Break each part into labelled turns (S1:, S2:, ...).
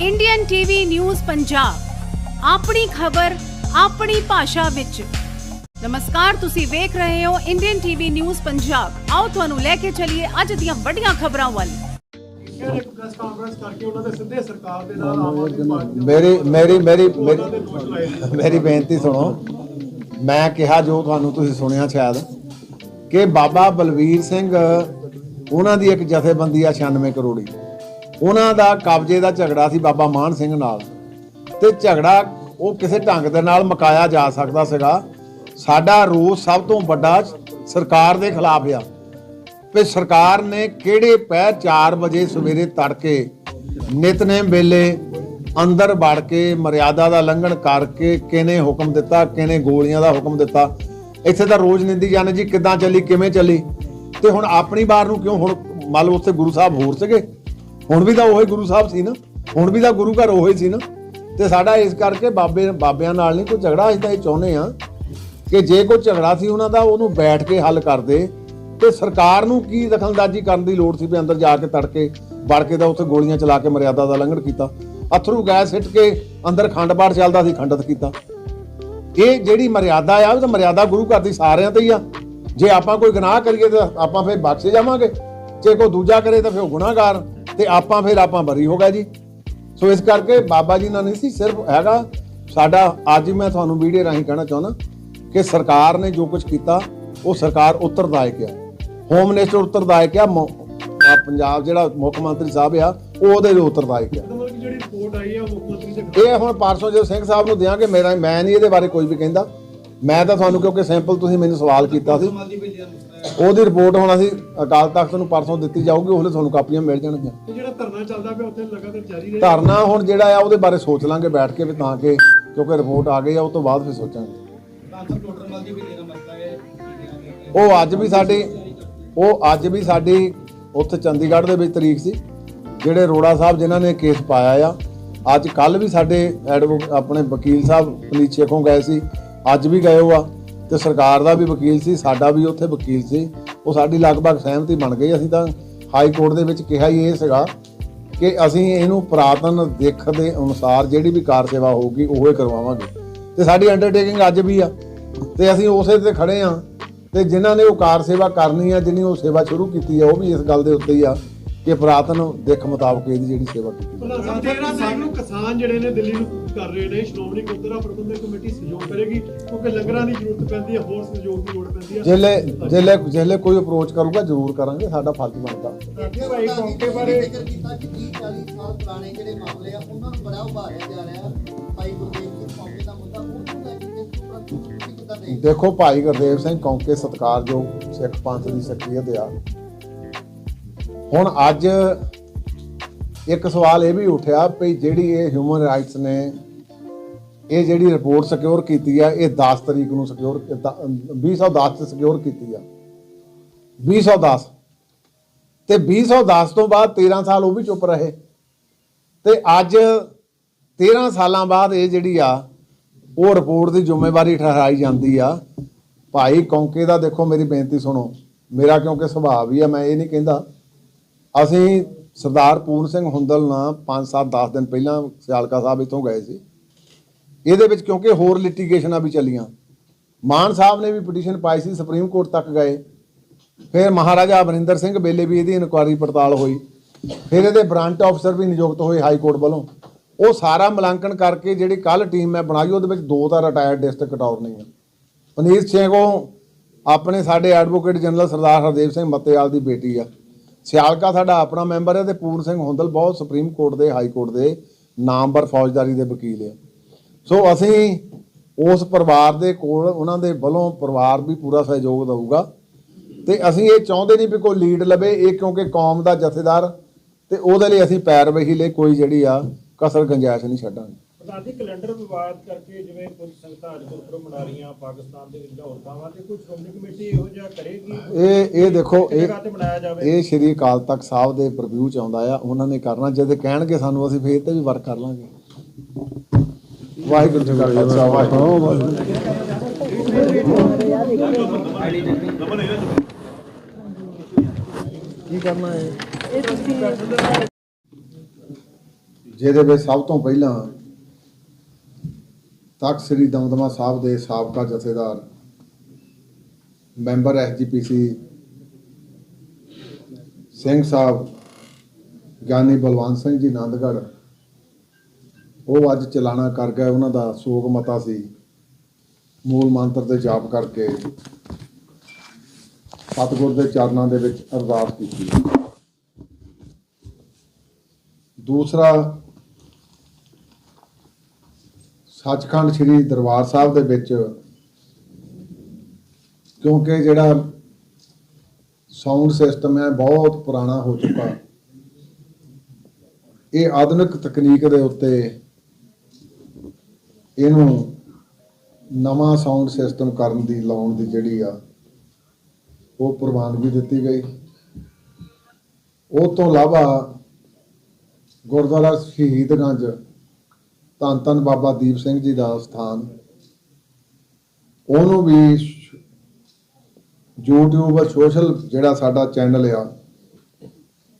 S1: Indian TV news Punjab ਆਪਣੀ ਖਬਰ, ਆਪਣੀ ਭਾਸ਼ਾ ਵਿੱਚ। ਨਮਸਕਾਰ, ਤੁਸੀਂ ਵੇਖ ਰਹੇ ਹੋ ਇੰਡੀਅਨ ਟੀਵੀ ਨਿਊਜ਼ ਪੰਜਾਬ ਆਓ, ਤੁਹਾਨੂੰ ਲੈ ਕੇ ਚੱਲੀਏ ਅੱਜ ਦੀਆਂ ਵੱਡੀਆਂ ਖਬਰਾਂ ਵੱਲ।
S2: ਮੇਰੀ ਮੇਰੀ ਮੇਰੀ ਮੇਰੀ ਬੇਨਤੀ ਸੁਣੋ। ਮੈਂ ਕਿਹਾ ਜੋ ਤੁਹਾਨੂੰ ਤੁਸੀਂ ਸੁਣਿਆ ਸ਼ਾਇਦ, ਕਿ ਬਾਬਾ ਬਲਵੀਰ ਸਿੰਘ, ਉਹਨਾਂ ਦੀ ਇੱਕ ਜਥੇਬੰਦੀ ਆ 96 ਕਰੋੜੀ। ਉਹਨਾਂ ਦਾ ਕਬਜ਼ੇ ਦਾ ਝਗੜਾ ਸੀ ਬਾਬਾ ਮਾਨ ਸਿੰਘ ਨਾਲ। ਤੇ ਝਗੜਾ ਉਹ ਕਿਸੇ ਢੰਗ ਦੇ ਨਾਲ ਮਕਾਇਆ ਜਾ ਸਕਦਾ ਸੀਗਾ। ਸਾਡਾ ਰੋਸ ਸਭ ਤੋਂ ਵੱਡਾ ਸਰਕਾਰ ਦੇ ਖਿਲਾਫ ਆ। ਵੀ ਸਰਕਾਰ ਨੇ ਕਿਹੜੇ ਪੈ 4 ਵਜੇ ਸਵੇਰੇ ਤੜਕੇ ਨਿਤਨੇਮ ਵੇਲੇ ਅੰਦਰ ਵੜ ਕੇ ਮਰਿਆਦਾ ਦਾ ਲੰਘਣ ਕਰਕੇ ਕਿਨੇ ਹੁਕਮ ਦਿੱਤਾ ਕਿਨੇ ਗੋਲੀਆਂ ਦਾ ਹੁਕਮ ਦਿੱਤਾ। ਇੱਥੇ ਤਾਂ ਰੋਜ਼ ਨਿੰਦੀ ਜਾਂਦੇ ਜੀ, ਕਿੱਦਾਂ ਚੱਲੀ, ਕਿਵੇਂ ਚੱਲੀ? ਤੇ ਹੁਣ ਆਪਣੀ ਵਾਰ ਨੂੰ ਕਿਉਂ ਹੁਣ ਮੰਨ ਲਓ ਉੱਥੇ ਗੁਰੂ ਸਾਹਿਬ ਹੋਰ ਸੀਗੇ? ਹੁਣ ਵੀ ਤਾਂ ਉਹੀ ਗੁਰੂ ਸਾਹਿਬ ਸੀ ਨਾ। ਹੁਣ ਵੀ ਤਾਂ ਗੁਰੂ ਘਰ ਉਹੀ ਸੀ ਨਾ। ਤੇ ਸਾਡਾ ਇਸ ਕਰਕੇ ਬਾਬੇ, ਬਾਬਿਆਂ ਨਾਲ ਨਹੀਂ ਕੋਈ ਝਗੜਾ, ਅਸੀਂ ਤਾਂ ਇਹ ਚਾਹੁੰਦੇ ਆ ਕਿ ਜੇ ਕੋਈ ਝਗੜਾ ਸੀ ਉਹਨਾਂ ਦਾ, ਉਹਨੂੰ ਬੈਠ ਕੇ ਹੱਲ ਕਰਦੇ ਤੇ ਸਰਕਾਰ ਨੂੰ ਕੀ ਦਖਲਅੰਦਾਜ਼ੀ ਕਰਨ ਦੀ ਲੋੜ ਸੀ ਵੀ ਅੰਦਰ ਜਾ ਕੇ ਤੜਕੇ, ਵੜ ਕੇ ਤਾਂ ਉੱਥੇ ਗੋਲੀਆਂ ਚਲਾ ਕੇ ਮਰਿਆਦਾ ਦਾ ਲੰਘਣ ਕੀਤਾ। ਅਥਰੂ ਗੈਸ ਸਿੱਟ ਕੇ ਅੰਦਰ ਖੰਡ ਪਾਠ ਚੱਲਦਾ ਸੀ, ਖੰਡਤ ਕੀਤਾ। ਇਹ ਜਿਹੜੀ ਮਰਿਆਦਾ ਆ ਉਹ ਤਾਂ ਮਰਿਆਦਾ ਗੁਰੂ ਘਰ ਦੀ ਸਾਰਿਆਂ ਤੇ ਹੀ ਆ। ਜੇ ਆਪਾਂ ਕੋਈ ਗੁਨਾਹ ਕਰੀਏ ਤਾਂ ਆਪਾਂ ਫਿਰ ਬਖਸ਼ੇ ਜਾਵਾਂਗੇ। ਜੇ ਕੋਈ ਦੂਜਾ ਕਰੇ ਤਾਂ ਫਿਰ ਉਹ ਗੁਨਾਹਗਾਰ। ਤੇ ਆਪਾਂ ਫਿਰ ਆਪਾਂ ਬਰੀ ਹੋ ਗਏ ਜੀ। ਸੋ ਇਸ ਕਰਕੇ ਬਾਬਾ ਜੀ ਨਾਲ ਨਹੀਂ ਸੀ ਸਿਰਫ ਹੈਗਾ ਸਾਡਾ ਅੱਜ ਮੈਂ ਤੁਹਾਨੂੰ ਵੀਡੀਓ ਰਾਹੀਂ ਕਹਿਣਾ ਚਾਹੁੰਦਾ ਕਿ ਸਰਕਾਰ ਨੇ ਜੋ ਕੁਝ ਕੀਤਾ ਉਹ ਸਰਕਾਰ ਉੱਤਰਦਾਇਕ ਆ। ਹੋਮ ਮਿਨਿਸਟਰ ਉੱਤਰਦਾਇਕ ਆ ਆ ਪੰਜਾਬ ਜਿਹੜਾ ਮੁੱਖ ਮੰਤਰੀ ਸਾਹਿਬ ਆ ਉਹ ਉਹਦੇ ਲਈ ਉੱਤਰਦਾਇਕ ਆ।
S3: ਜਿਹੜੀ ਰਿਪੋਰਟ ਆਈ ਮੁੱਖ ਮੰਤਰੀ ਦੇ ਖਿਲਾਫ
S2: ਇਹ ਹੁਣ ਪਰਸੋਂ ਜਦੋਂ ਸਿੰਘ ਸਾਹਿਬ ਨੂੰ ਦਿਆਂਗੇ ਮੇਰਾ ਮੈਂ ਨਹੀਂ ਇਹਦੇ ਬਾਰੇ ਕੋਈ ਵੀ ਕਹਿੰਦਾ। ਮੈਂ ਤਾਂ ਤੁਹਾਨੂੰ ਕਿਉਂਕਿ ਸੈਂਪਲ ਤੁਸੀਂ ਮੈਨੂੰ ਸਵਾਲ ਕੀਤਾ ਸੀ। ਉਹਦੀ ਰਿਪੋਰਟ ਹੁਣ ਅਸੀਂ ਅਕਾਲ ਤਖਤ ਨੂੰ ਪਰਸੋਂ ਦਿੱਤੀ ਜਾਊਗੀ ਉਹਲੇ ਤੁਹਾਨੂੰ ਕਾਪੀਆਂ ਮਿਲ ਜਾਣਗੀਆਂ।
S3: ਤੇ ਜਿਹੜਾ ਧਰਨਾ ਚੱਲਦਾ ਪਿਆ ਉੱਥੇ ਲਗਾਤਾਰ ਜਾਰੀ ਰਹੇ।
S2: ਧਰਨਾ ਹੁਣ ਜਿਹੜਾ ਆ ਉਹਦੇ ਬਾਰੇ ਸੋਚ ਲਾਂਗੇ ਬੈਠ ਕੇ ਵੀ ਤਾਂ ਕਿ ਕਿਉਂਕਿ ਰਿਪੋਰਟ ਆ ਗਈ ਆ ਉਹ ਤੋਂ ਬਾਅਦ ਫਿਰ ਸੋਚਾਂਗੇ। ਉਹ ਅੱਜ ਵੀ ਸਾਡੀ ਉਹ ਅੱਜ ਵੀ ਸਾਡੀ ਉੱਥੇ ਚੰਡੀਗੜ੍ਹ ਦੇ ਵਿੱਚ ਤਰੀਕ ਸੀ ਜਿਹੜੇ ਰੋੜਾ ਸਾਹਿਬ ਜਿਨ੍ਹਾਂ ਨੇ ਕੇਸ ਪਾਇਆ ਆ। ਅੱਜ ਕੱਲ ਵੀ ਸਾਡੇ ਐਡਵੋਕ ਆਪਣੇ ਵਕੀਲ ਸਾਹਿਬ ਪੁਲਿਸ ਚੇਖੋਂ ਗਏ ਸੀ ਅੱਜ ਵੀ ਗਏ ਹੋ ਆ। ਤੇ ਸਰਕਾਰ ਦਾ ਵੀ ਵਕੀਲ ਸੀ, ਸਾਡਾ ਵੀ ਉੱਥੇ ਵਕੀਲ ਸੀ। ਉਹ ਸਾਡੀ ਲਗਭਗ ਸਹਿਮਤੀ ਬਣ ਗਈ। ਅਸੀਂ ਤਾਂ ਹਾਈ ਕੋਰਟ ਦੇ ਵਿੱਚ ਕਿਹਾ ਹੀ ਇਹ ਸੀਗਾ ਕਿ ਅਸੀਂ ਇਹਨੂੰ ਪੁਰਾਤਨ ਦਿੱਖ ਦੇ ਅਨੁਸਾਰ ਜਿਹੜੀ ਵੀ ਕਾਰ ਸੇਵਾ ਹੋਊਗੀ, ਉਹ ਹੀ ਕਰਵਾਵਾਂਗੇ। ਤੇ ਸਾਡੀ ਅੰਡਰਟੇਕਿੰਗ ਅੱਜ ਵੀ ਆ। ਤੇ ਅਸੀਂ ਉਸੇ ਤੇ ਖੜੇ ਆ। ਤੇ ਜਿਨ੍ਹਾਂ ਨੇ ਉਹ ਕਾਰ ਸੇਵਾ ਕਰਨੀ ਆ, ਜਿਨੀ ਉਹ ਸੇਵਾ ਸ਼ੁਰੂ ਕੀਤੀ ਆ, ਉਹ ਵੀ ਇਸ ਗੱਲ ਦੇ ਉੱਤੇ ਹੀ ਆ। ਕਿ ਪੁਰਾਤਨ ਦਿੱਖ ਮੁਤਾਬਕ ਇਹਦੀ ਜਿਹੜੀ ਸੇਵਾ ਕੀਤੀ
S3: ਭਲਾ ਸਾਹਿਬ 13 ਸਾਹਿਬ ਨੂੰ ਕਿਸਾਨ ਜਿਹੜੇ ਨੇ ਦਿੱਲੀ ਨੂੰ ਕਰ ਰਹੇ ਨੇ ਸ਼੍ਰੋਮਣੀ ਗੁਰਦੁਆਰਾ ਪ੍ਰਬੰਧਕ ਕਮੇਟੀ ਸਹਿਯੋਗ ਕਰੇਗੀ ਕਿਉਂਕਿ ਲੰਗਰਾਂ ਦੀ ਜ਼ਰੂਰਤ ਪੈਂਦੀ ਹੈ ਹੋਰ ਸਹਿਯੋਗ ਦੀ ਲੋੜ ਪੈਂਦੀ ਹੈ।
S2: ਜਿਹਲੇ ਜਿਹਲੇ ਜਿਹਲੇ ਕੋਈ ਅਪਰੋਚ ਕਰੂਗਾ ਜ਼ਰੂਰ ਕਰਾਂਗੇ ਸਾਡਾ ਫਰਜ਼ ਬਣਦਾ।
S3: ਭਾਈ ਕੌਂਕੇ ਬਾਰੇ
S4: ਜ਼ਿਕਰ ਕੀਤਾ ਕਿ 30 40 ਸਾਲ ਪੁਰਾਣੇ ਜਿਹੜੇ ਮਾਮਲੇ ਆ ਉਹਨਾਂ ਨੂੰ ਬੜਾ ਉਭਾਰਿਆ ਜਾ ਰਿਹਾ। ਭਾਈ ਗੁਰਦੇਵ ਸਿੰਘ ਕੌਂਕੇ ਦਾ ਮੁੱਦਾ ਉਹ
S2: ਦੇਖੋ ਭਾਈ ਗੁਰਦੇਵ ਸਿੰਘ ਕੌਂਕੇ ਸਤਕਾਰਯੋਗ ਸਿੱਖ ਪੰਥ ਦੀ ਸ਼ਖਸੀਅਤ ਆ। ਹੁਣ ਅੱਜ ਇੱਕ ਸਵਾਲ ਇਹ ਵੀ ਉੱਠਿਆ ਵੀ ਜਿਹੜੀ ਇਹ ਹਿਊਮਨ ਰਾਈਟਸ ਨੇ, ਇਹ ਜਿਹੜੀ ਰਿਪੋਰਟ ਸਿਕਿਉਰ ਕੀਤੀ ਆ, ਇਹ 10 ਤਰੀਕ ਨੂੰ ਸਿਕਿਉਰ 2010 ਚ ਸਿਕਿਉਰ ਕੀਤੀ ਆ। 2010 ਤੇ 2010 ਤੋਂ ਬਾਅਦ 13 ਸਾਲ ਉਹ ਵੀ ਚੁੱਪ ਰਹੇ। ਤੇ ਅੱਜ 13 ਸਾਲਾਂ ਬਾਅਦ ਇਹ ਜਿਹੜੀ ਆ, ਉਹ ਰਿਪੋਰਟ ਦੀ ਜ਼ਿੰਮੇਵਾਰੀ ਠਹਿਰਾਈ ਜਾਂਦੀ ਆ। ਭਾਈ ਕੌਂਕੇ ਦਾ ਦੇਖੋ ਮੇਰੀ ਬੇਨਤੀ ਸੁਣੋ। ਮੇਰਾ ਕਿਉਂਕਿ ਸੁਭਾਅ ਵੀ ਆ, ਮੈਂ ਇਹ ਨਹੀਂ ਕਹਿੰਦਾ ਅਸੀਂ ਸਰਦਾਰ ਪੂਰਨ ਸਿੰਘ ਹੁੰਦਲ ਨਾਲ 5 7 10 ਦਿਨ ਪਹਿਲਾਂ ਸਿਆਲਕਾ ਸਾਹਿਬ ਇਥੋਂ ਗਏ ਸੀ। ਇਹਦੇ ਵਿੱਚ ਕਿਉਂਕਿ ਹੋਰ ਲਿਟੀਗੇਸ਼ਨਾਂ ਵੀ ਚੱਲੀਆਂ। ਮਾਨ ਸਾਹਿਬ ਨੇ ਵੀ ਪਟੀਸ਼ਨ ਪਾਈ ਸੀ, ਸੁਪਰੀਮ ਕੋਰਟ ਤੱਕ ਗਏ। ਫਿਰ ਮਹਾਰਾਜਾ ਅਮਰਿੰਦਰ ਸਿੰਘ ਵੇਲੇ ਵੀ ਇਹਦੀ ਇਨਕੁਆਇਰੀ ਪੜਤਾਲ ਹੋਈ। ਫਿਰ ਇਹਦੇ ਬ੍ਰਾਂਚ ਅਫਸਰ ਵੀ ਨਿਯੁਕਤ ਹੋਏ ਹਾਈ ਕੋਰਟ ਵੱਲੋਂ। ਉਹ ਸਾਰਾ ਮੁਲਾਂਕਣ ਕਰਕੇ ਜਿਹੜੀ ਕੱਲ ਟੀਮ ਮੈਂ ਬਣਾਈ, ਉਹਦੇ ਵਿੱਚ ਦੋ ਤਾਂ ਰਿਟਾਇਰਡ ਡਿਸਟ੍ਰਿਕਟ ਅਟਾਰਨੀ ਆ ਪਨੀਰ ਸਿੰਘੋਂ ਆਪਣੇ ਸਾਡੇ ਐਡਵੋਕੇਟ ਜਨਰਲ ਸਰਦਾਰ ਹਰਦੇਵ ਸਿੰਘ ਮੱਤੇਵਾਲ ਦੀ ਬੇਟੀ ਆ। ਸਿਆਲਕਾ ਸਾਡਾ ਆਪਣਾ ਮੈਂਬਰ ਹੈ ਤੇ ਪੂਰਨ ਸਿੰਘ ਹੁੰਦਲ ਬਹੁਤ ਸੁਪਰੀਮ ਕੋਰਟ ਦੇ, ਹਾਈ ਕੋਰਟ ਦੇ ਨਾਮਵਰ ਫੌਜਦਾਰੀ ਦੇ ਵਕੀਲ ਆ ਸੋ ਅਸੀਂ ਉਸ ਪਰਿਵਾਰ ਦੇ ਕੋਲ, ਉਹਨਾਂ ਦੇ ਵੱਲੋਂ ਪਰਿਵਾਰ ਵੀ ਪੂਰਾ ਸਹਿਯੋਗ ਦੇਊਗਾ। ਤੇ ਅਸੀਂ ਇਹ ਚਾਹੁੰਦੇ ਨਹੀਂ ਵੀ ਕੋਈ ਲੀਡ ਲਵੇ, ਇਹ ਕਿਉਂਕਿ ਕੌਮ ਦਾ ਜਥੇਦਾਰ ਤੇ ਉਹਦੇ ਲਈ ਅਸੀਂ ਪੈਰਵਹੀ ਲਈ ਕੋਈ ਜਿਹੜੀ ਆ ਕਸਰ, ਗੰਜਾਇਸ਼ ਨਹੀਂ ਛੱਡਾਂਗੇ।
S5: ਜੀ ਕੈਲੰਡਰ ਵਿਵਾਦ ਕਰਕੇ ਜਿਵੇਂ ਕੁਝ ਸੰਗਤਾਂ ਅੱਜ ਗੁਰਪੁਰਬ ਮਨਾ ਰਹੀਆਂ ਪਾਕਿਸਤਾਨ ਦੇ ਵਿੱਚ ਲਾਹੌਰ ਥਾਵਾਂ ਤੇ ਕੋਈ ਸ਼੍ਰੋਮਣੀ ਕਮੇਟੀ ਇਹੋ ਜਿਹਾ ਕਰੇਗੀ
S2: ਇਹ ਇਹ ਦੇਖੋ ਇਹ
S5: ਜਗ੍ਹਾ ਤੇ ਮਨਾਇਆ ਜਾਵੇ?
S2: ਇਹ ਸ਼੍ਰੀ ਅਕਾਲ ਤਖਤ ਸਾਹਿਬ ਦੇ ਪ੍ਰਵਿਊ ਚ ਆਉਂਦਾ ਆ ਉਹਨਾਂ ਨੇ ਕਰਨਾ ਜਦ ਕਹਿਣਗੇ ਸਾਨੂੰ ਅਸੀਂ ਫੇਰ ਤੇ ਵੀ ਵਰਕ ਕਰ ਲਾਂਗੇ। ਵਾਹਿਗੁਰੂ ਜੀ ਕਾ ਖਾਲਸਾ ਵਾਹਿਗੁਰੂ ਜੀ। ਕੀ ਕਰਨਾ ਹੈ ਜਿਹਦੇ ਵਿੱਚ ਸਭ ਤੋਂ ਪਹਿਲਾਂ ਤਖਤ ਸ੍ਰੀ ਦਮਦਮਾ ਸਾਹਿਬ ਦੇ ਸਾਬਕਾ ਜਥੇਦਾਰ, ਮੈਂਬਰ ਐਸਜੀਪੀਸੀ ਸਿੰਘ ਸਾਹਿਬ, ਗਿਆਨੀ ਬਲਵੰਤ ਸਿੰਘ ਜੀ ਆਨੰਦਗੜ੍ਹ ਉਹ ਅੱਜ ਚਲਾਣਾ ਕਰ ਗਏ, ਉਹਨਾਂ ਦਾ ਸੋਗ ਮਤਾ ਸੀ, ਮੂਲ ਮੰਤਰ ਦੇ ਜਾਪ ਕਰਕੇ ਸਤਿਗੁਰ ਦੇ ਚਰਨਾਂ ਦੇ ਵਿੱਚ ਅਰਦਾਸ ਕੀਤੀ। ਦੂਸਰਾ ਸੱਚਖੰਡ ਸ੍ਰੀ ਦਰਬਾਰ ਸਾਹਿਬ ਦੇ ਵਿੱਚ, ਕਿਉਂਕਿ ਜਿਹੜਾ ਸਾਊਂਡ ਸਿਸਟਮ ਹੈ, ਬਹੁਤ ਪੁਰਾਣਾ ਹੋ ਚੁੱਕਾ। ਇਹ ਆਧੁਨਿਕ ਤਕਨੀਕ ਦੇ ਉੱਤੇ ਇਹਨੂੰ ਨਵਾਂ ਸਾਊਂਡ ਸਿਸਟਮ ਕਰਨ ਦੀ, ਲਾਉਣ ਦੀ ਜਿਹੜੀ ਆ, ਉਹ ਪ੍ਰਵਾਨਗੀ ਦਿੱਤੀ ਗਈ। ਉਹ ਤੋਂ ਇਲਾਵਾ ਗੁਰਦੁਆਰਾ ਸ਼ਹੀਦਗੰਜ ਧੰਨ ਧੰਨ ਬਾਬਾ ਦੀਪ ਸਿੰਘ ਜੀ ਦਾ ਸਥਾਨ। ਉਹਨੂੰ ਵੀ YouTube ਸੋਸ਼ਲ ਜਿਹੜਾ ਸਾਡਾ ਚੈਨਲ ਆ,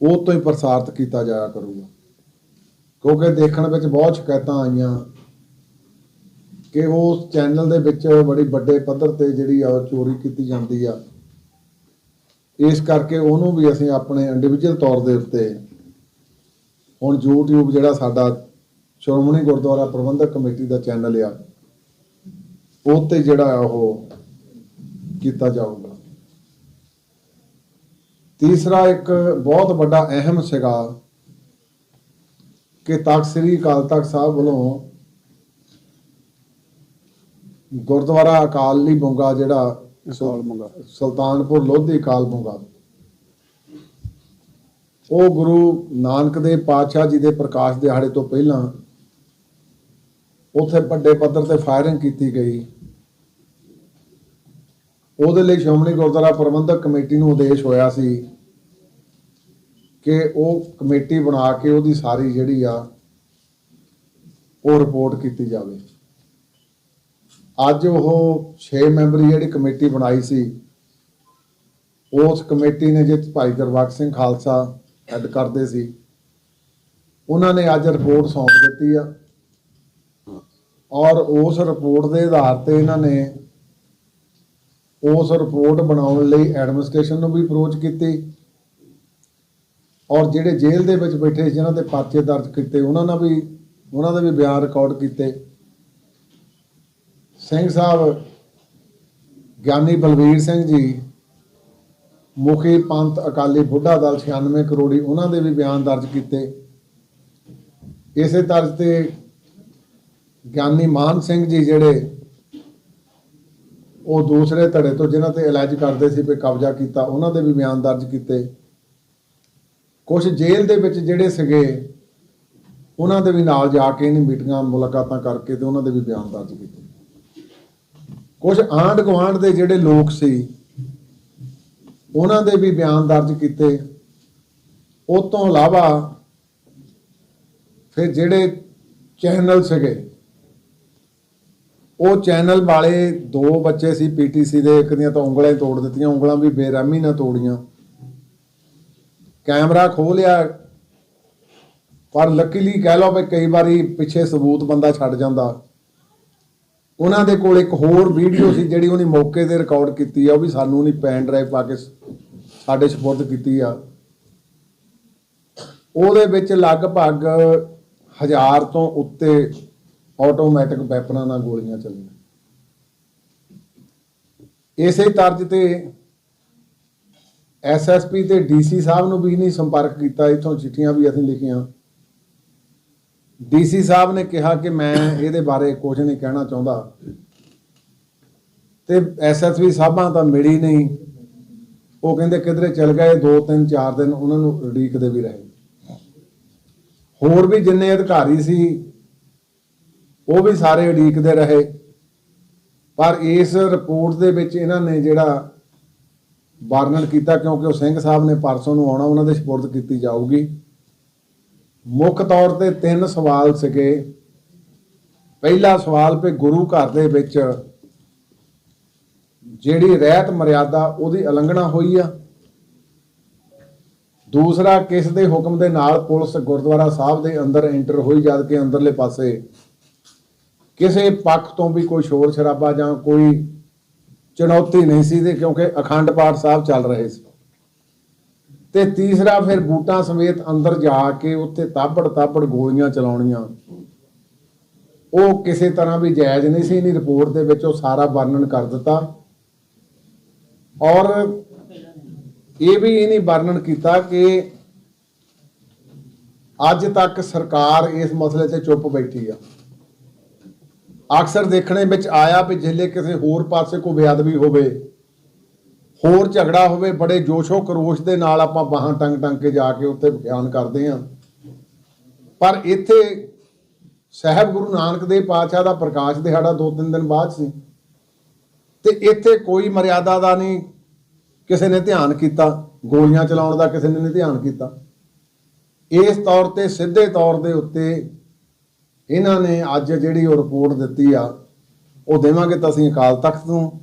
S2: ਉਹ ਤੋਂ ਹੀ ਪ੍ਰਸਾਰਿਤ ਕੀਤਾ ਜਾਇਆ ਕਰੂਗਾ। ਕਿਉਂਕਿ ਦੇਖਣ ਵਿੱਚ ਬਹੁਤ ਸ਼ਿਕਾਇਤਾਂ ਆਈਆਂ ਕਿ ਉਸ ਚੈਨਲ ਦੇ ਵਿੱਚ ਬੜੀ ਵੱਡੇ ਪੱਧਰ ਤੇ ਜਿਹੜੀ ਆ ਉਹ ਚੋਰੀ ਕੀਤੀ ਜਾਂਦੀ ਆ। ਇਸ ਕਰਕੇ ਉਹਨੂੰ ਵੀ ਅਸੀਂ ਆਪਣੇ ਇੰਡੀਵਿਜੂਅਲ ਤੌਰ ਦੇ ਉੱਤੇ ਹੁਣ YouTube ਜਿਹੜਾ ਸਾਡਾ ਸ਼੍ਰੋਮਣੀ ਗੁਰਦੁਆਰਾ ਪ੍ਰਬੰਧਕ ਕਮੇਟੀ ਦਾ ਚੈਨਲ ਆ ਉਹ ਤੇ ਜਿਹੜਾ ਆ ਉਹ ਕੀਤਾ ਜਾਊਗਾ। ਤੀਸਰਾ ਇੱਕ ਬਹੁਤ ਵੱਡਾ ਅਹਿਮ ਸੀਗਾ ਕਿ ਤਖਤ ਸ੍ਰੀ ਅਕਾਲ ਤਖਤ ਸਾਹਿਬ ਵੱਲੋਂ ਗੁਰਦੁਆਰਾ ਅਕਾਲੀ ਬੁੰਗਾ ਜਿਹੜਾ ਸੁਲਤਾਨਪੁਰ ਲੋਧੀ ਅਕਾਲ ਬੁੰਗਾ ਉਹ ਗੁਰੂ ਨਾਨਕ ਦੇਵ ਪਾਤਸ਼ਾਹ ਜੀ ਦੇ ਪ੍ਰਕਾਸ਼ ਦਿਹਾੜੇ ਤੋਂ ਪਹਿਲਾਂ ਉੱਥੇ ਵੱਡੇ ਪੱਧਰ ਤੇ ਫਾਇਰਿੰਗ ਕੀਤੀ ਗਈ। ਉਹਦੇ ਲਈ ਸ਼੍ਰੋਮਣੀ ਗੁਰਦੁਆਰਾ ਪ੍ਰਬੰਧਕ ਕਮੇਟੀ ਨੂੰ ਆਦੇਸ਼ ਹੋਇਆ ਸੀ ਕਿ ਉਹ ਕਮੇਟੀ ਬਣਾ ਕੇ ਉਹਦੀ ਸਾਰੀ ਜਿਹੜੀ ਆ, ਉਹ ਰਿਪੋਰਟ ਕੀਤੀ ਜਾਵੇ। ਅੱਜ ਉਹ 6 ਮੈਂਬਰੀ ਜਿਹੜੀ ਕਮੇਟੀ ਬਣਾਈ ਸੀ, ਉਸ ਕਮੇਟੀ ਨੇ ਜਿਸ ਭਾਈ ਗੁਰਬਖਸ਼ ਸਿੰਘ ਖਾਲਸਾ ਹੈੱਡ ਕਰਦੇ ਸੀ। ਉਹਨਾਂ ਨੇ ਅੱਜ ਰਿਪੋਰਟ ਸੌਂਪ ਦਿੱਤੀ ਆ। ਔਰ ਉਸ ਰਿਪੋਰਟ ਦੇ ਆਧਾਰ ਤੇ ਇਹਨਾਂ ਨੇ ਉਸ ਰਿਪੋਰਟ ਬਣਾਉਣ ਲਈ ਐਡਮਿਨਿਸਟ੍ਰੇਸ਼ਨ ਨੂੰ ਵੀ ਅਪਰੋਚ ਕੀਤੀ। ਔਰ ਜਿਹੜੇ ਜੇਲ੍ਹ ਦੇ ਵਿੱਚ ਬੈਠੇ ਜਿਨ੍ਹਾਂ ਤੇ ਪਰਚੇ ਦਰਜ ਕੀਤੇ, ਉਹਨਾਂ ਨਾਲ ਵੀ, ਉਹਨਾਂ ਦੇ ਵੀ ਬਿਆਨ ਰਿਕਾਰਡ ਕੀਤੇ। ਸਿੰਘ ਸਾਹਿਬ ਗਿਆਨੀ ਬਲਵੀਰ ਸਿੰਘ ਜੀ, ਮੁਖੀ ਪੰਥ ਅਕਾਲੀ ਬੁੱਢਾ ਦਲ 96 ਕਰੋੜੀ, ਉਹਨਾਂ ਦੇ ਵੀ ਬਿਆਨ ਦਰਜ ਕੀਤੇ। ਇਸੇ ਤਰ੍ਹਾਂ ਤੇ ਗਿਆਨੀ ਮਾਨ ਸਿੰਘ ਜੀ ਜਿਹੜੇ ਉਹ ਦੂਸਰੇ ਧੜੇ ਤੋਂ ਜਿਨ੍ਹਾਂ ਤੇ ਇਲਾਜ ਕਰਦੇ ਸੀ ਵੀ ਕਬਜ਼ਾ ਕੀਤਾ, ਉਹਨਾਂ ਦੇ ਵੀ ਬਿਆਨ ਦਰਜ ਕੀਤੇ। ਕੁਝ ਜੇਲ੍ਹ ਦੇ ਵਿੱਚ ਜਿਹੜੇ ਸੀਗੇ, ਉਹਨਾਂ ਦੇ ਵੀ ਨਾਲ ਜਾ ਕੇ ਇਹਨੀ ਮੀਟਿੰਗਾਂ, ਮੁਲਾਕਾਤਾਂ ਕਰਕੇ ਤੇ ਉਹਨਾਂ ਦੇ ਵੀ ਬਿਆਨ ਦਰਜ ਕੀਤੇ। ਕੁਝ ਆਂਢ ਗੁਆਂਢ ਦੇ ਜਿਹੜੇ ਲੋਕ ਸੀ, ਉਹਨਾਂ ਦੇ ਵੀ ਬਿਆਨ ਦਰਜ ਕੀਤੇ। ਉਹ ਤੋਂ ਇਲਾਵਾ ਫਿਰ ਜਿਹੜੇ ਚੈਨਲ ਸੀਗੇ ਉਹ ਚੈਨਲ ਵਾਲੇ ਦੋ ਬੱਚੇ ਸੀ ਪੀਟੀਸੀ ਦੇ, ਇੱਕ ਦੀਆਂ ਤਾਂ ਉਂਗਲਾਂ ਹੀ ਤੋੜ ਦਿੱਤੀਆਂ, ਉਂਗਲਾਂ ਵੀ ਬੇਰਹਿਮੀ ਨਾਲ ਤੋੜੀਆਂ। ਕੈਮਰਾ ਖੋਹ ਲਿਆ। ਪਰ ਲੱਕੀਲੀ ਕਹਿ ਲਓ ਵੀ ਕਈ ਵਾਰੀ ਪਿੱਛੇ ਸਬੂਤ ਬੰਦਾ ਛੱਡ ਜਾਂਦਾ। ਉਹਨਾਂ ਦੇ ਕੋਲ ਇੱਕ ਹੋਰ ਵੀਡੀਓ ਸੀ ਜਿਹੜੀ ਉਹਨੇ ਮੌਕੇ ਤੇ ਰਿਕਾਰਡ ਕੀਤੀ ਆ, ਉਹ ਵੀ ਸਾਨੂੰ ਨਹੀਂ ਪੈਨ ਡਰਾਈਵ ਪਾ ਕੇ ਸਾਡੇ ਸਪੁਰਦ ਕੀਤੀ ਆ। ਉਹਦੇ ਵਿੱਚ ਲਗਭਗ ਹਜ਼ਾਰ ਤੋਂ ਉੱਤੇ ਆਟੋਮੈਟਿਕ ਵੈਪਨਾਂ ਨਾਲ ਗੋਲੀਆਂ ਚੱਲੀਆਂ। ਇਸੇ ਤਰਜ ਤੇ ਐਸਐਸਪੀ ਤੇ ਡੀਸੀ ਸਾਹਿਬ ਨੂੰ ਵੀ ਨਹੀਂ ਸੰਪਰਕ ਕੀਤਾ, ਇਥੋਂ ਚਿੱਠੀਆਂ ਵੀ ਅਸੀਂ ਲਿਖੀਆਂ। ਡੀਸੀ ਸਾਹਿਬ ਨੇ ਕਿਹਾ ਕਿ ਮੈਂ ਇਹਦੇ ਬਾਰੇ ਕੁਝ ਨਹੀਂ ਕਹਿਣਾ ਚਾਹੁੰਦਾ। ਤੇ ਐਸਐਸਪੀ ਸਾਹਿਬਾਂ ਤਾਂ ਮਿਲੀ ਨਹੀਂ। ਉਹ ਕਹਿੰਦੇ ਕਿਧਰੇ ਚਲ ਗਏ 2 3 4 ਦਿਨ ਉਹਨਾਂ ਨੂੰ ਉਡੀਕਦੇ ਵੀ ਰਹੇ। ਹੋਰ ਵੀ ਜਿੰਨੇ ਅਧਿਕਾਰੀ ਸੀ ਉਹ ਵੀ ਸਾਰੇ ਉਡੀਕਦੇ ਰਹੇ। ਪਰ ਇਸ ਰਿਪੋਰਟ ਦੇ ਵਿੱਚ ਇਹਨਾਂ ਨੇ ਜਿਹੜਾ ਵਰਣਨ ਕੀਤਾ, ਕਿਉਂਕਿ ਉਹ ਸਿੰਘ ਸਾਹਿਬ ਨੇ ਪਰਸੋਂ ਨੂੰ ਆਉਣਾ, ਉਹਨਾਂ ਦੇ ਸਪੁਰਦ ਕੀਤੀ ਜਾਊਗੀ। ਮੁੱਖ ਤੌਰ ਤੇ ਤਿੰਨ ਸਵਾਲ ਸੀਗੇ। ਪਹਿਲਾ ਸਵਾਲ ਵੀ ਗੁਰੂ ਘਰ ਦੇ ਵਿੱਚ ਜਿਹੜੀ ਰਹਿਤ ਮਰਿਆਦਾ ਉਹਦੀ ਉਲੰਘਣਾ ਹੋਈ ਆ। ਦੂਸਰਾ, ਕਿਸ ਦੇ ਹੁਕਮ ਦੇ ਨਾਲ ਪੁਲਿਸ ਗੁਰਦੁਆਰਾ ਸਾਹਿਬ ਦੇ ਅੰਦਰ ਐਂਟਰ ਹੋਈ ਜਦ ਕਿ ਅੰਦਰਲੇ ਪਾਸੇ ਕਿਸੇ ਪੱਖ ਤੋਂ ਵੀ ਕੋਈ ਸ਼ੋਰ ਸ਼ਰਾਬਾ ਜਾਂ ਕੋਈ ਚੁਣੌਤੀ ਨਹੀਂ ਸੀ ਤੇ ਕਿਉਂਕਿ ਅਖੰਡ ਪਾਠ ਸਾਹਿਬ ਚੱਲ ਰਹੇ ਸੀ। ਤੇ ਤੀਸਰਾ ਫਿਰ ਬੂਟਾਂ ਸਮੇਤ ਅੰਦਰ ਜਾ ਕੇ ਉੱਥੇ ਤਾਬੜ ਤਾਬੜ ਗੋਲੀਆਂ ਚਲਾਉਣੀਆਂ। ਉਹ ਕਿਸੇ ਤਰ੍ਹਾਂ ਵੀ ਜਾਇਜ਼ ਨਹੀਂ ਸੀ, ਨਹੀਂ ਰਿਪੋਰਟ ਦੇ ਵਿੱਚ ਉਹ ਸਾਰਾ ਵਰਣਨ ਕਰ ਦਿੱਤਾ। ਔਰ ਇਹ ਵੀ ਇਹਨੇ ਵਰਣਨ ਕੀਤਾ ਕਿ ਅੱਜ ਤੱਕ ਸਰਕਾਰ ਇਸ ਮਸਲੇ ਤੇ ਚੁੱਪ ਬੈਠੀ ਆ। ਅਕਸਰ ਦੇਖਣੇ ਵਿੱਚ ਆਇਆ ਵੀ ਜਿੱਲੇ ਕਿਸੇ ਹੋਰ ਪਾਸੇ ਕੋਈ ਬੇਅਦਬੀ ਹੋਵੇ, ਹੋਰ ਝਗੜਾ ਹੋਵੇ, ਬੜੇ ਜੋਸ਼ੋ ਕਰੋਸ਼ ਦੇ ਨਾਲ ਆਪਾਂ ਬਾਹਾਂ ਟੰਗ ਟੰਗ ਕੇ ਜਾ ਕੇ ਉੱਥੇ ਬਿਆਨ ਕਰਦੇ ਆ ਪਰ ਇੱਥੇ ਸਾਹਿਬ ਗੁਰੂ ਨਾਨਕ ਦੇਵ ਪਾਤਸ਼ਾਹ ਦਾ ਪ੍ਰਕਾਸ਼ ਦਿਹਾੜਾ ਦੋ ਤਿੰਨ ਦਿਨ ਬਾਅਦ ਸੀ। ਤੇ ਇੱਥੇ ਕੋਈ ਮਰਿਆਦਾ ਦਾ ਨਹੀਂ ਕਿਸੇ ਨੇ ਧਿਆਨ ਕੀਤਾ, ਗੋਲੀਆਂ ਚਲਾਉਣ ਦਾ ਕਿਸੇ ਨੇ ਨਹੀਂ ਧਿਆਨ ਕੀਤਾ। ਇਸ ਤੌਰ ਤੇ ਸਿੱਧੇ ਤੌਰ ਦੇ ਉੱਤੇ ਇਹਨਾਂ ਨੇ ਅੱਜ ਜਿਹੜੀ ਉਹ ਰਿਪੋਰਟ ਦਿੱਤੀ ਆ, ਉਹ ਦੇਵਾਂਗੇ ਤਾਂ ਅਸੀਂ ਅਕਾਲ ਤਖਤ ਨੂੰ।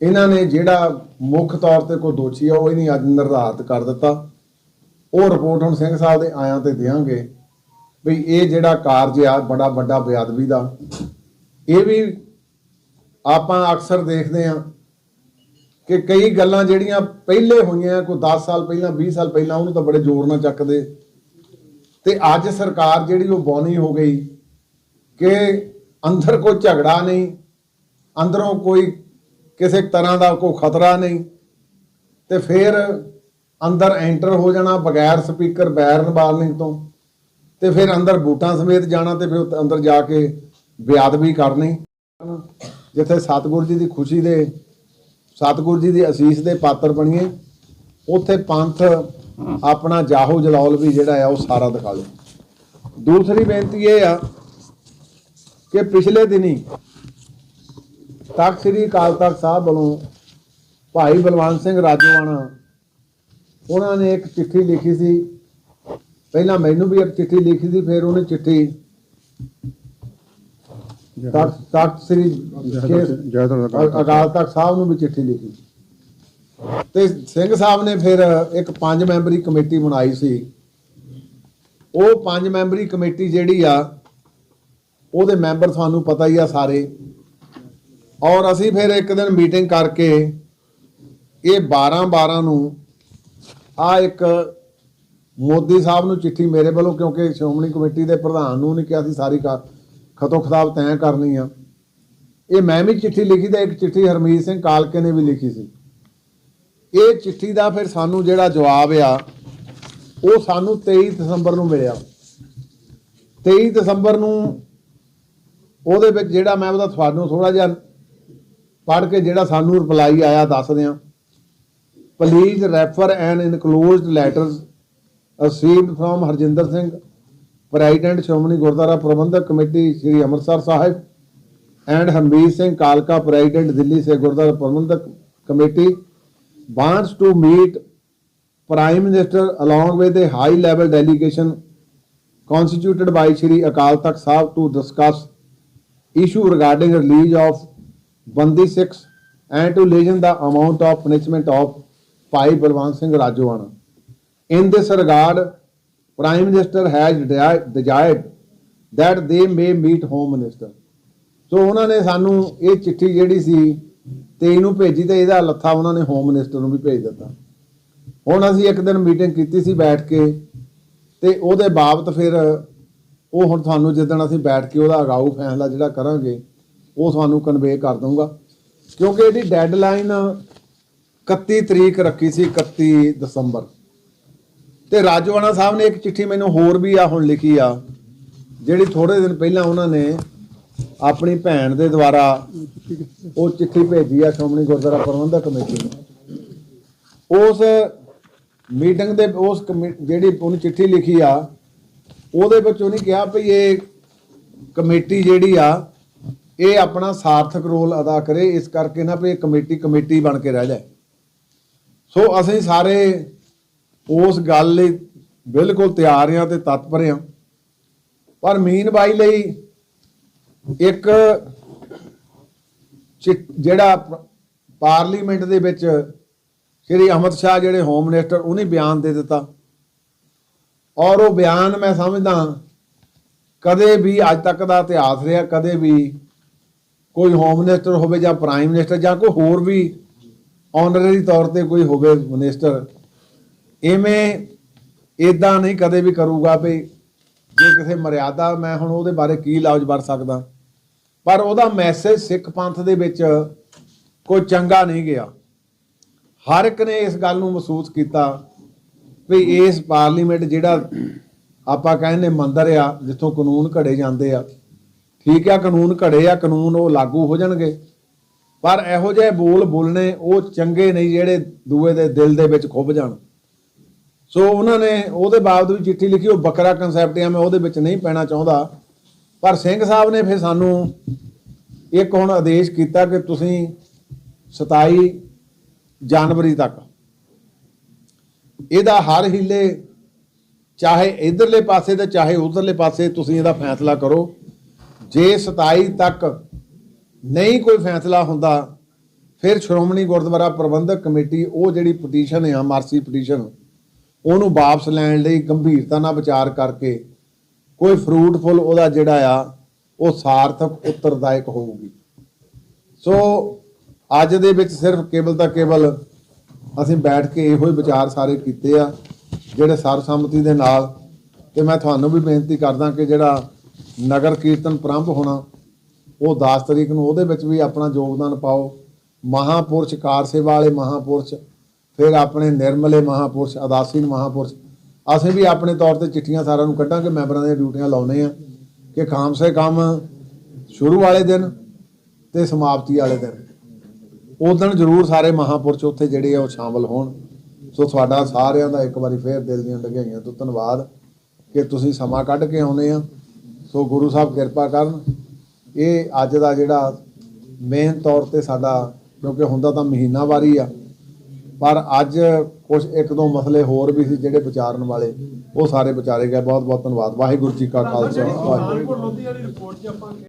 S2: ਇਹਨਾਂ ਨੇ ਜਿਹੜਾ ਮੁੱਖ ਤੌਰ ਤੇ ਕੋਈ ਦੋਸ਼ੀ ਆ, ਉਹ ਹੀ ਨਹੀਂ ਅੱਜ ਨਿਰਧਾਰਤ ਕਰ ਦਿੱਤਾ। ਉਹ ਰਿਪੋਰਟ ਹੁਣ ਸਿੰਘ ਸਾਹਿਬ ਦੇ ਆਇਆਂ ਤੇ ਦੇਵਾਂਗੇ ਵੀ ਇਹ ਜਿਹੜਾ ਕਾਰਜ ਆ, ਬੜਾ ਵੱਡਾ ਬੇਅਦਬੀ ਦਾ। ਇਹ ਵੀ ਆਪਾਂ ਅਕਸਰ ਦੇਖਦੇ ਆ ਕਿ ਕਈ ਗੱਲਾਂ ਜਿਹੜੀਆਂ ਪਹਿਲੇ ਹੋਈਆਂ, ਕੋਈ 10 ਸਾਲ ਪਹਿਲਾਂ 20 ਸਾਲ ਪਹਿਲਾਂ, ਉਹਨੂੰ ਤਾਂ ਬੜੇ ਜ਼ੋਰ ਨਾਲ ਚੱਕਦੇ। ਤੇ ਅੱਜ ਸਰਕਾਰ ਜਿਹੜੀ ਉਹ ਬੌਨੀ ਹੋ ਗਈ ਕਿ ਅੰਦਰ ਕੋਈ ਝਗੜਾ ਨਹੀਂ, ਅੰਦਰੋਂ ਕੋਈ ਕਿਸੇ ਤਰ੍ਹਾਂ ਦਾ ਕੋਈ ਖਤਰਾ ਨਹੀਂ, ਤੇ ਫਿਰ ਅੰਦਰ ਐਂਟਰ ਹੋ ਜਾਣਾ ਬਗੈਰ ਸਪੀਕਰ ਬੈਰਨ ਵਾਰਨਿੰਗ ਤੋਂ, ਤੇ ਫਿਰ ਅੰਦਰ ਬੂਟਾਂ ਸਮੇਤ ਜਾਣਾ ਤੇ ਫਿਰ ਅੰਦਰ ਜਾ ਕੇ ਬੇਅਦਬੀ ਕਰਨੀ। ਜਿੱਥੇ ਸਤਿਗੁਰੂ ਜੀ ਦੀ ਖੁਸ਼ੀ ਦੇ, ਸਤਿਗੁਰੂ ਜੀ ਦੀ ਅਸੀਸ ਦੇ ਪਾਤਰ ਬਣੀਏ, ਉੱਥੇ ਪੰਥ ਆਪਣਾ ਜਾਹੋ ਜਲਾਲ ਵੀ ਜਿਹੜਾ ਆ ਉਹ ਸਾਰਾ ਦਿਖਾ ਲਓ। ਦੂਸਰੀ ਬੇਨਤੀ ਇਹ ਆ ਕਿ ਪਿਛਲੇ ਦਿਨੀ ਤਖਤ ਸ੍ਰੀ ਅਕਾਲ ਤਖਤ ਸਾਹਿਬ ਵੱਲੋਂ ਭਾਈ ਬਲਵੰਤ ਸਿੰਘ ਰਾਜੋਆਣਾ ਉਹਨਾਂ ਨੇ ਇੱਕ ਚਿੱਠੀ ਲਿਖੀ ਸੀ। ਪਹਿਲਾਂ ਮੈਨੂੰ ਵੀ ਇੱਕ ਚਿੱਠੀ ਲਿਖੀ ਸੀ ਫਿਰ ਉਹਨੇ ਚਿੱਠੀ ਤਖਤ ਸ੍ਰੀ ਅਕਾਲ ਤਖਤ ਸਾਹਿਬ ਨੂੰ ਵੀ ਚਿੱਠੀ ਲਿਖੀ। ਤੇ ਸਿੰਘ ਸਾਹਿਬ ਨੇ ਫਿਰ ਇੱਕ ਪੰਜ ਮੈਂਬਰੀ ਕਮੇਟੀ ਬਣਾਈ ਸੀ। ਉਹ ਪੰਜ ਮੈਂਬਰੀ ਕਮੇਟੀ ਜਿਹੜੀ ਆ, ਉਹਦੇ ਮੈਂਬਰ ਤੁਹਾਨੂੰ ਪਤਾ ਹੀ ਆ ਸਾਰੇ। ਔਰ ਅਸੀਂ ਫਿਰ ਇੱਕ ਦਿਨ ਮੀਟਿੰਗ ਕਰਕੇ ਇਹ 12 12 ਨੂੰ ਆ ਇੱਕ ਮੋਦੀ ਸਾਹਿਬ ਨੂੰ ਚਿੱਠੀ ਮੇਰੇ ਵੱਲੋਂ, ਕਿਉਂਕਿ ਸ਼੍ਰੋਮਣੀ ਕਮੇਟੀ ਦੇ ਪ੍ਰਧਾਨ ਨੂੰ ਨਹੀਂ ਕਿਹਾ ਸੀ, ਸਾਰੀ ਕਾ, ਖਤੋ ਖਤਾਬ ਤੈਅ ਕਰਨੀ ਆ। ਇਹ ਮੈਂ ਵੀ ਚਿੱਠੀ ਲਿਖੀ ਤੇ ਇੱਕ ਚਿੱਠੀ ਹਰਮੀਤ ਸਿੰਘ ਕਾਲਕੇ ਨੇ ਵੀ ਲਿਖੀ ਸੀ। ਇਹ ਚਿੱਠੀ ਦਾ ਫਿਰ ਸਾਨੂੰ ਜਿਹੜਾ ਜਵਾਬ ਆ, ਉਹ ਸਾਨੂੰ 23 ਦਸੰਬਰ ਨੂੰ ਮਿਲਿਆ। 23 ਦਸੰਬਰ ਨੂੰ ਉਹਦੇ ਵਿੱਚ ਜਿਹੜਾ ਮੈਂ ਉਹਦਾ ਤੁਹਾਨੂੰ ਥੋੜਾ ਜਿਹਾ ਪੜ੍ਹ ਕੇ ਜਿਹੜਾ ਸਾਨੂੰ ਰਿਪਲਾਈ ਆਇਆ, ਦੱਸ ਦਿਆਂ। Please refer an enclosed letters received from Harjinder Singh president Shiromani Gurdwara Prabandhak committee Sri Amritsar Sahib and Harmeet Singh ਕਾਲਕਾ president Delhi say Gurdwara Prabandhak committee wants to meet Prime Minister along with a high level delegation constituted by Shri Akal Takht Sahib to discuss issue regarding release of Bandi Sikhs and to lessen the amount of punishment of Bhai Balwant Singh Rajwana. In this regard, Prime Minister has desired desired that they may meet Home Minister. So ਉਹਨਾਂ ਨੇ ਸਾਨੂੰ ਇਹ ਚਿੱਠੀ ਜਿਹੜੀ ਸੀ 23 ਇਹਨੂੰ ਭੇਜੀ ਤੇ ਇਹਦਾ ਲੱਥਾ ਉਹਨਾਂ ਨੇ ਹੋਮ ਮਿਨਿਸਟਰ ਨੂੰ ਵੀ ਭੇਜ ਦਿੱਤਾ। ਹੁਣ ਅਸੀਂ ਇੱਕ ਦਿਨ ਮੀਟਿੰਗ ਕੀਤੀ ਸੀ ਬੈਠ ਕੇ ਤੇ ਉਹਦੇ ਬਾਬਤ ਫਿਰ ਉਹ ਹੁਣ ਤੁਹਾਨੂੰ ਜਿੱਦਣ ਅਸੀਂ ਬੈਠ ਕੇ ਉਹਦਾ ਅਗਾਊ ਫੈਸਲਾ ਜਿਹੜਾ ਕਰਾਂਗੇ, ਉਹ ਤੁਹਾਨੂੰ ਕਨਵੇ ਕਰ ਦਊਂਗਾ। ਕਿਉਂਕਿ ਇਹਦੀ ਡੈਡਲਾਈਨ 31 ਤਰੀਕ ਰੱਖੀ ਸੀ 31 ਦਸੰਬਰ। ਤੇ ਰਾਜਵਾਨਾ ਸਾਹਿਬ ਨੇ ਇੱਕ ਚਿੱਠੀ ਮੈਨੂੰ ਹੋਰ ਵੀ ਆ, ਹੁਣ ਲਿਖੀ ਆ, ਜਿਹੜੀ ਥੋੜੇ ਦਿਨ ਪਹਿਲਾਂ ਉਹਨਾਂ ਨੇ ਆਪਣੀ ਭੈਣ ਦੇ ਦੁਆਰਾ ਉਹ ਚਿੱਠੀ ਭੇਜੀ ਆ ਸ਼੍ਰੋਮਣੀ ਗੁਰਦੁਆਰਾ ਪ੍ਰਬੰਧਕ ਕਮੇਟੀ ਨੂੰ। ਉਸ ਮੀਟਿੰਗ ਦੇ, ਉਸ ਕਮੇ- ਜਿਹੜੀ ਉਹਨੇ ਚਿੱਠੀ ਲਿਖੀ ਆ, ਉਹਦੇ ਵਿੱਚ ਉਹਨੇ ਕਿਹਾ ਵੀ ਇਹ ਕਮੇਟੀ ਜਿਹੜੀ ਆ, ਇਹ ਆਪਣਾ ਸਾਰਥਕ ਰੋਲ ਅਦਾ ਕਰੇ, ਇਸ ਕਰਕੇ ਨਾ ਵੀ ਇਹ ਕਮੇਟੀ ਕਮੇਟੀ ਬਣ ਕੇ ਰਹਿ ਜਾਏ। ਸੋ ਅਸੀਂ ਸਾਰੇ ਉਸ ਗੱਲ ਲਈ ਬਿਲਕੁਲ ਤਿਆਰ ਹਾਂ ਤੇ ਤਤਪਰ ਹਾਂ। ਪਰ ਮੀਨ ਬਾਈ ਲਈ ਇੱਕ ਚਿ- ਜਿਹੜਾ ਪਾਰਲੀਮੈਂਟ ਦੇ ਵਿੱਚ ਸ਼੍ਰੀ ਅਮਿਤ ਸ਼ਾਹ ਜਿਹੜੇ ਹੋਮ ਮਿਨਿਸਟਰ ਉਹਨੇ ਬਿਆਨ ਦੇ ਦਿੱਤਾ। ਔਰ ਉਹ ਬਿਆਨ ਮੈਂ ਸਮਝਦਾ ਕਦੇ ਵੀ ਅੱਜ ਤੱਕ ਦਾ ਇਤਿਹਾਸ ਰਿਹਾ, ਕਦੇ ਵੀ ਕੋਈ ਹੋਮ ਮਿਨਿਸਟਰ ਹੋਵੇ ਜਾਂ ਪ੍ਰਾਈਮ ਮਿਨਿਸਟਰ ਜਾਂ ਕੋਈ ਹੋਰ ਵੀ ਆਨਰਰੀ ਤੌਰ ਤੇ ਕੋਈ ਹੋਵੇ ਮਿਨਿਸਟਰ ਐਵੇਂ ਇਦਾਂ ਨਹੀਂ ਕਦੇ ਵੀ ਕਰੂਗਾ ਵੀ ਜੇ ਕਿਸੇ ਮਰਿਆਦਾ ਮੈਂ ਹੁਣ ਉਹਦੇ ਬਾਰੇ ਕੀ ਲਾਜ ਵਰ ਸਕਦਾ? ਪਰ ਉਹਦਾ ਮੈਸੇਜ ਸਿੱਖ ਪੰਥ ਦੇ ਵਿੱਚ ਕੋਈ ਚੰਗਾ ਨਹੀਂ ਗਿਆ। ਹਰ ਇੱਕ ਨੇ ਇਸ ਗੱਲ ਨੂੰ ਮਹਿਸੂਸ ਕੀਤਾ ਵੀ ਇਸ ਪਾਰਲੀਮੈਂਟ ਜਿਹੜਾ ਆਪਾਂ ਕਹਿੰਦੇ ਮੰਦਰ ਆ, ਜਿੱਥੋਂ ਕਾਨੂੰਨ ਘੜੇ ਜਾਂਦੇ ਆ। ਠੀਕ ਆ, ਕਾਨੂੰਨ ਘੜੇ ਆ, ਕਾਨੂੰਨ ਉਹ ਲਾਗੂ ਹੋ ਜਾਣਗੇ। ਪਰ ਇਹੋ ਜਿਹੇ ਬੋਲ ਬੋਲਣੇ ਉਹ ਚੰਗੇ ਨਹੀਂ ਜਿਹੜੇ ਦੂਏ ਦੇ ਦਿਲ ਦੇ ਵਿੱਚ ਖੁੱਭ ਜਾਣ। ਸੋ ਉਹਨਾਂ ਨੇ ਉਹਦੇ ਬਾਵਜੂਦ ਵੀ ਚਿੱਠੀ ਲਿਖੀ, ਉਹ ਬੱਕਰਾ ਕਨਸੈਪਟ ਆ, ਮੈਂ ਉਹਦੇ ਵਿੱਚ ਨਹੀਂ ਪੈਣਾ ਚਾਹੁੰਦਾ। ਪਰ ਸਿੰਘ ਸਾਹਿਬ ਨੇ ਫਿਰ ਸਾਨੂੰ ਇੱਕ ਹੁਣ ਆਦੇਸ਼ ਕੀਤਾ ਕਿ ਤੁਸੀਂ 27 ਜਨਵਰੀ ਤੱਕ ਇਹਦਾ ਹਰ ਹਿੱਲੇ, ਚਾਹੇ ਇਧਰਲੇ ਪਾਸੇ ਤੇ ਚਾਹੇ ਉਧਰਲੇ ਪਾਸੇ, ਤੁਸੀਂ ਇਹਦਾ ਫੈਸਲਾ ਕਰੋ। ਜੇ 27 ਤੱਕ ਨਹੀਂ ਕੋਈ ਫੈਸਲਾ ਹੁੰਦਾ, ਫਿਰ ਸ਼੍ਰੋਮਣੀ ਗੁਰਦੁਆਰਾ ਪ੍ਰਬੰਧਕ ਕਮੇਟੀ, ਉਹ ਜਿਹੜੀ ਪਟੀਸ਼ਨ ਆ, ਮਰਸੀ ਪਟੀਸ਼ਨ ਉਹਨੂੰ ਵਾਪਸ ਲੈਣ ਲਈ ਗੰਭੀਰਤਾ ਨਾਲ ਵਿਚਾਰ ਕਰਕੇ ਕੋਈ ਫਰੂਟਫੁਲ ਉਹਦਾ ਜਿਹੜਾ ਆ, ਉਹ ਸਾਰਥਕ ਉੱਤਰਦਾਇਕ ਹੋਊਗੀ। ਸੋ ਅੱਜ ਦੇ ਵਿੱਚ ਸਿਰਫ ਕੇਵਲ ਤਾਂ ਕੇਵਲ ਅਸੀਂ ਬੈਠ ਕੇ ਇਹੋ ਹੀ ਵਿਚਾਰ ਸਾਰੇ ਕੀਤੇ ਆ, ਜਿਹੜੇ ਸਰਬਸੰਮਤੀ ਦੇ ਨਾਲ, ਤੇ ਮੈਂ ਤੁਹਾਨੂੰ ਵੀ ਬੇਨਤੀ ਕਰਦਾ ਕਿ ਜਿਹੜਾ ਨਗਰ ਕੀਰਤਨ ਪ੍ਰਾਰੰਭ ਹੋਣਾ, ਉਹ 10 ਤਰੀਕ ਨੂੰ ਉਹਦੇ ਵਿੱਚ ਵੀ ਆਪਣਾ ਯੋਗਦਾਨ ਪਾਓ। ਮਹਾਪੁਰਸ਼ ਕਾਰ ਸੇਵਾ ਵਾਲੇ ਮਹਾਪੁਰਸ਼ ਫਿਰ ਆਪਣੇ ਨਿਰਮਲੇ ਮਹਾਪੁਰਸ਼ ਅਦਾਸੀਨ ਮਹਾਪੁਰਸ਼, ਅਸੀਂ ਵੀ ਆਪਣੇ ਤੌਰ ਤੇ ਚਿੱਠੀਆਂ ਸਾਰਿਆਂ ਨੂੰ ਕੱਢਾਂਗੇ, ਮੈਂਬਰਾਂ ਦੀਆਂ ਡਿਊਟੀਆਂ ਲਾਉਨੇ ਆ, ਕਿ ਖਾਮ ਸੇ ਕੰਮ ਸ਼ੁਰੂ ਵਾਲੇ ਦਿਨ ਤੇ ਸਮਾਪਤੀ ਵਾਲੇ ਦਿਨ। ਉਦੋਂ ਜ਼ਰੂਰ ਸਾਰੇ ਮਹਾਪੁਰਸ਼ ਉੱਥੇ ਜਿਹੜੇ ਆ ਉਹ ਸ਼ਾਮਲ ਹੋਣ। ਸੋ ਤੁਹਾਡਾ ਸਾਰਿਆਂ ਦਾ ਇੱਕ ਵਾਰੀ ਫੇਰ ਦਿਲ ਦੀਆਂ ਡਗਾਈਆਂ ਤੋਂ ਧੰਨਵਾਦ ਕਿ ਤੁਸੀਂ ਸਮਾਂ ਕੱਢ ਕੇ ਆਉਨੇ ਆ। ਸੋ ਗੁਰੂ ਸਾਹਿਬ ਕਿਰਪਾ ਕਰਨ। ਇਹ ਅੱਜ ਦਾ ਜਿਹੜਾ ਮੇਨ ਤੌਰ ਤੇ ਸਾਡਾ, ਕਿਉਂਕਿ ਹੁੰਦਾ ਤਾਂ ਮਹੀਨਾਵਾਰੀ ਆ। ਪਰ ਅੱਜ ਕੁਝ ਇੱਕ ਦੋ ਮਸਲੇ ਹੋਰ ਵੀ ਸੀ ਜਿਹੜੇ ਵਿਚਾਰਨ ਵਾਲੇ ਉਹ ਸਾਰੇ ਵਿਚਾਰੇ ਗਏ। ਬਹੁਤ ਬਹੁਤ ਧੰਨਵਾਦ। ਵਾਹਿਗੁਰੂ ਜੀ ਕਾ ਖਾਲਸਾ। ਵਾਹਿਗੁਰੂ
S3: ਰਿਪੋਰਟ 'ਚ ਆਪਾਂ